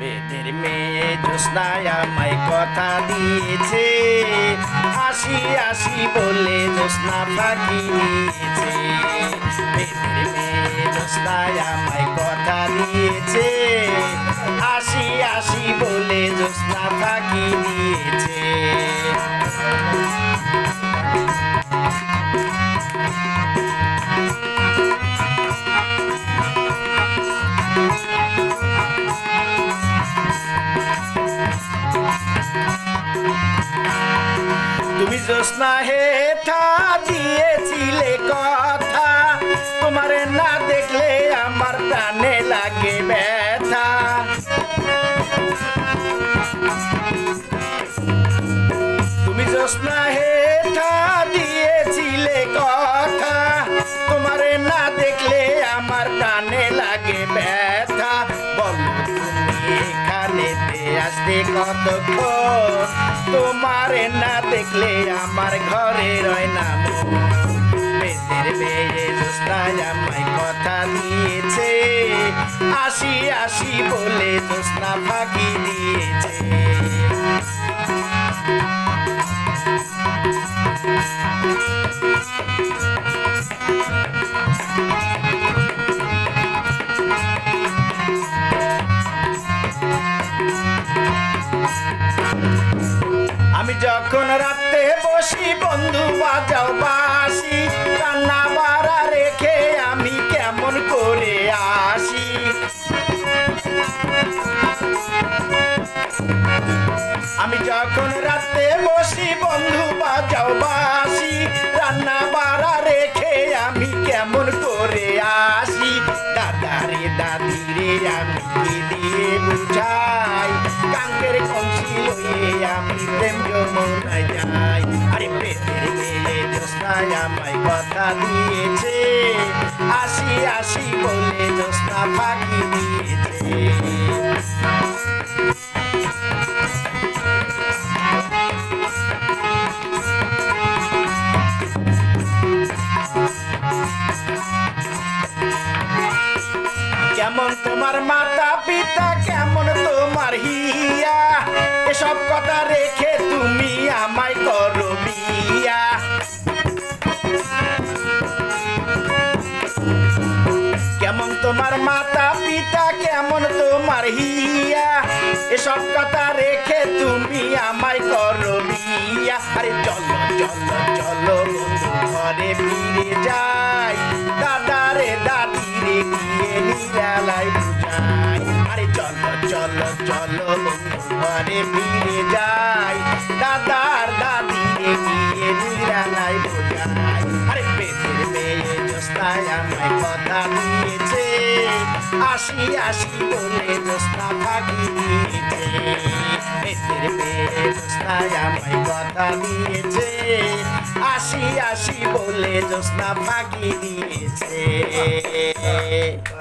বেদের মেয়ে জ্যোৎস্নায় আমায় কথা দিয়েছে। আসি আসি বলে জ্যোৎস্না ফাঁকি নিয়েছে বেদের মেয়ে জ্যোৎস্নায় আমায় কথা দিয়েছে। আসি আসি বলে জ্যোৎস্না ফাঁকি দিয়েছে। তুমি জ্যোৎস্না হেঠা দিয়েছিলে আসতে কতক্ষণ তোমার না দেখলে আমার ঘরে রয় না। বেদের বেয়ে আমায় কথা দিয়েছে। আসি আসি বলে জ্যোৎস্না ফাঁকি দিয়েছে। বাজাও বাড়া রেখে আমি কেমন করে আসি? আমি যখন রাতে বসি, বন্ধু বাজাও বাসি, রান্না বাড়া রেখে আমি কেমন করে আসি? দাদি রে আমি কি বুঝাই? কাঙ্কের কঞ্চি লইয়ে আমি প্রেম যাই। আমায় কথা দিয়েছে। আসি আসি বলে জ্যোৎস্না ফাঁকি দিয়েছে। কেমন তোমার মাতা পিতা, কেমন তোমার হিয়া? এসব কথা রেখে তুমি আমায় করো বিয়া। তোমার মাতা পিতা কেমন তোমার হিয়া? এসব কথা রেখে তুমি আমায় করো বিয়া। আরে চলো চলো চলো ঘরে ফিরে যাই। দাদারে দাদি রে, গিয়ে নিরালায় বুঝাই। আরে চলো চলো চলো ঘরে ফিরে যাই। দাদার দাদি রে, গিয়ে নিরালায় বুঝাই। আরে পেটের মেয়ে জ্যোৎস্নায় আমায় কথা দিয়েছে। আসি আসি বলে দোস্তা দিয়েছে পেটের মেয়ে দোস্তায় আমায় কথা দিয়েছে। আসি আসি বলে ফাঁকি দিয়েছে